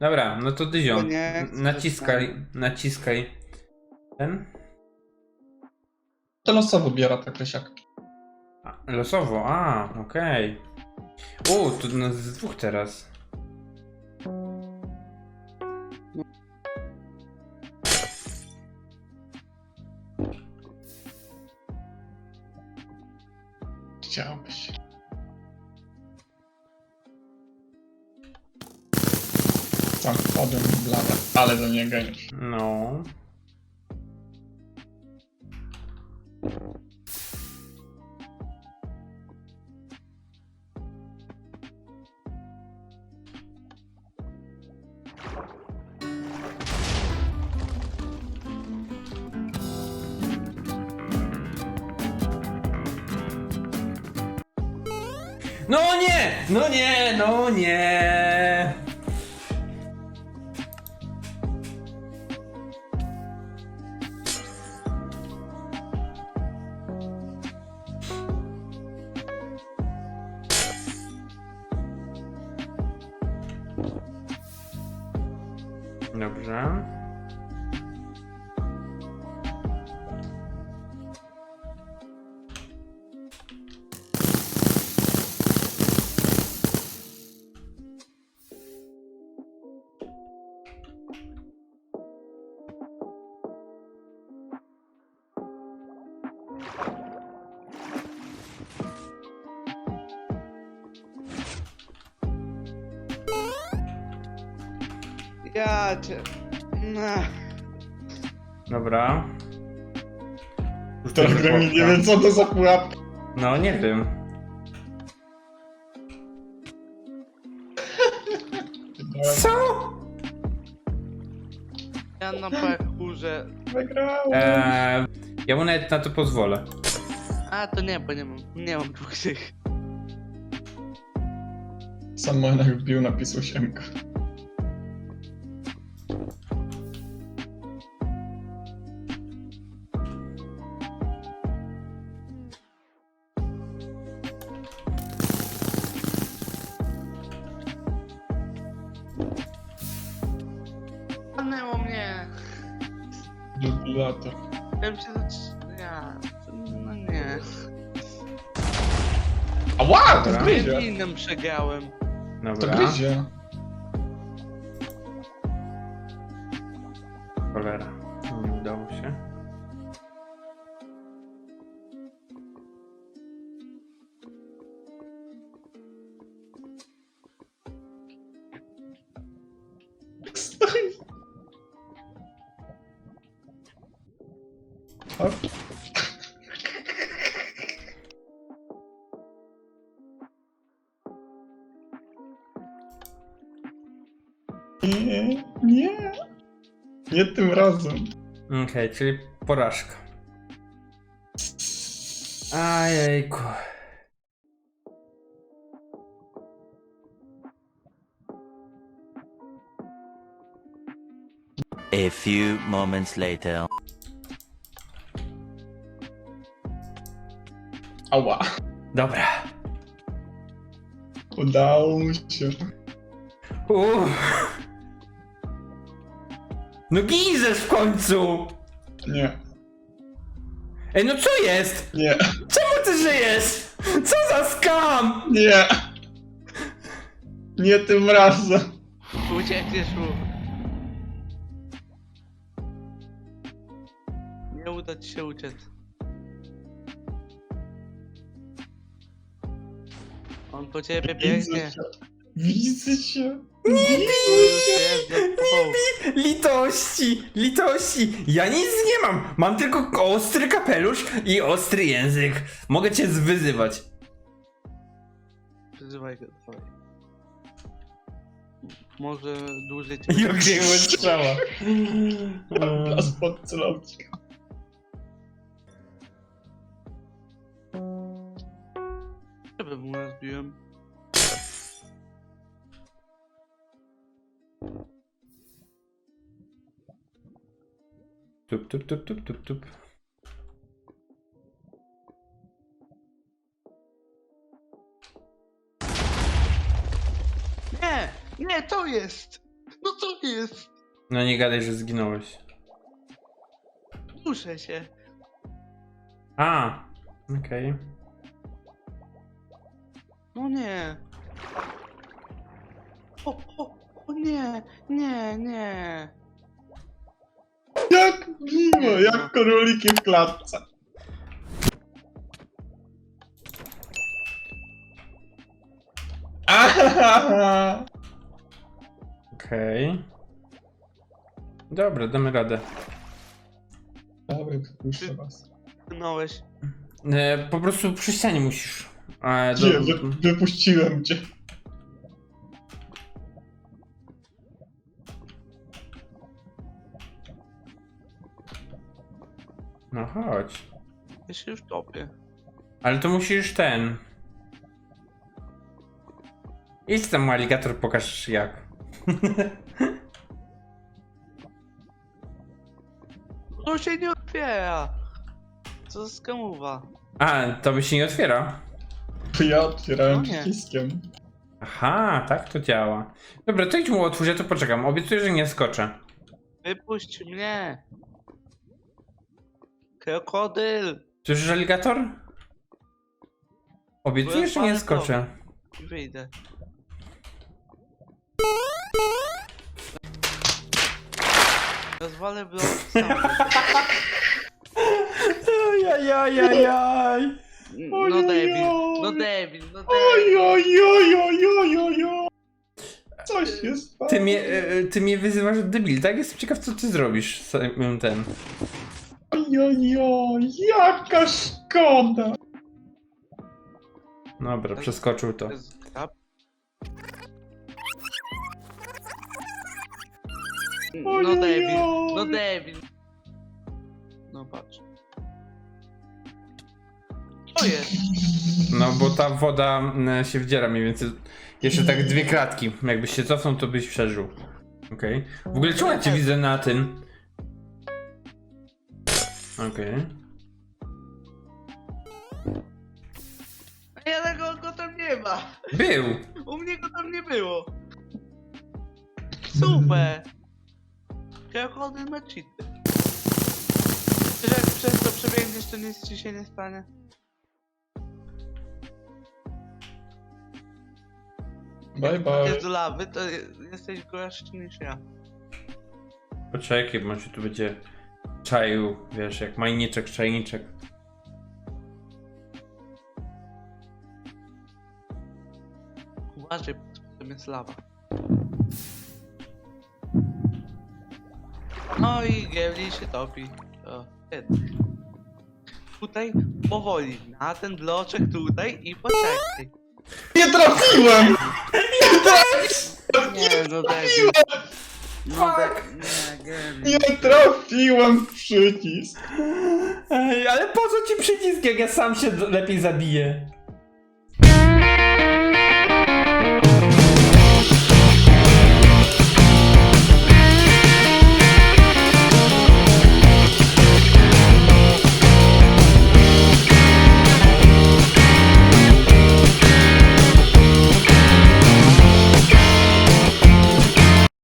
Dobra, no to nie chcę naciskaj, naciskaj ten. To losowo biera tak czy siak. A, losowo, a, okej. U, to nas z dwóch teraz. Sam wpadłem w blada, ale do niego już. No. No nie! No nie! No nie! Dobrze. Ja cię... Ach, Dobra. Trochę mi nie wiem co to za pułapka. No nie wiem. Co? Ja na parkurze... Wygrałem. Eee, ja mu nawet na to pozwolę. A, to nie, bo nie mam, nie mam dwóch tych. Samochód wbił napis 8. Jubilator. Ja się zac... Ja... No nie. Ała, to Dobra. gryzie. Innym przegrałem. To Dobra. gryzie. Hop. Nie, nie. Nie tym razem. Okej, czyli porażka. Ajejku. A few moments later. Ała. Dobra. Udało mu się. Uff. No gizesz w końcu! Nie, Ej, no co jest? nie, Czemu ty żyjesz? Co za skam? nie. Nie tym razem. Uciekniesz mu. Nie uda ci się uciec. On po ciebie Widzę biegnie. Widzę. Jezu, o, Litości, litości. Ja nic nie mam. Mam tylko ostry kapelusz i ostry język. Mogę cię zwyzywać. Przyzywaj go, dawaj. Może dłużej cię... Jakiego strzała. Las pod celownik. Żeby mu nazbiłem. Tup, tup, tup, tup, tup, tup. Nie! Nie, to jest! No co jest? No nie gadaj, że zginąłeś. Muszę się. A, okej. No nie. O, o, o nie, nie, nie. Jak miło, jak króliki w klatce. Ahaha. Okej. Dobra, damy radę. Dobra, puszczę was. Pchnąłeś. E, po prostu przy ścianie musisz. E, Gdzie? do, Wy, wypuściłem cię. no chodź. Ja się już topię. Ale to musisz ten. Idź tam aligator, pokaż jak. To się nie otwiera. Co za skamowa. A, to by się nie otwiera. Ja otwierałem No nie. przyciskiem. Aha, tak to działa. Dobra, to idź mu otwórz, ja to poczekam. Obiecuję, że nie skoczę. Wypuść mnie. Krokodyl. Słyszysz aligator? Obiecuję, że nie Byłem skoczę. I wyjdę. Rozwalę blok sam. Ajajajajaj. No debil, no debil, no Oj, debil. oj, oj, oj, oj, oj, oj. Coś jest. Ty mnie, e, ty mnie wyzywasz od debil, tak? Jestem ciekaw, co ty zrobisz z tym- ten. Oj, oj, oj, jaka szkoda. Dobra, przeskoczył to. No debil, no debil. No patrz. To jest. No, bo ta woda mm, się wdziera mniej więcej. Jeszcze tak dwie kratki. Jakbyś się cofnął, to byś przeżył. Okej. W ogóle czemu ja cię widzę na tym? Okej. Ja tego go tam nie ma. Był! U mnie go tam nie było. Super. Krokodyl ma cheaty. Jak przez to przebiegniesz, to nic ci się nie stanie. Bye, bye. Jest do lawy, to jesteś gorszy niż ja. Poczekaj, może tu będzie czaił, wiesz, jak majniczek, czajniczek. Uważaj, bo tam jest lawa. No i Gevli się topi. O, świetnie. Tutaj powoli, na ten bloczek tutaj i poczekaj. Nie trafiłem! Nie, no debil. Tak. No Tak. nie, Nie trafiłem w przycisk. Ej, ale po co ci przycisk, jak ja sam się lepiej zabiję?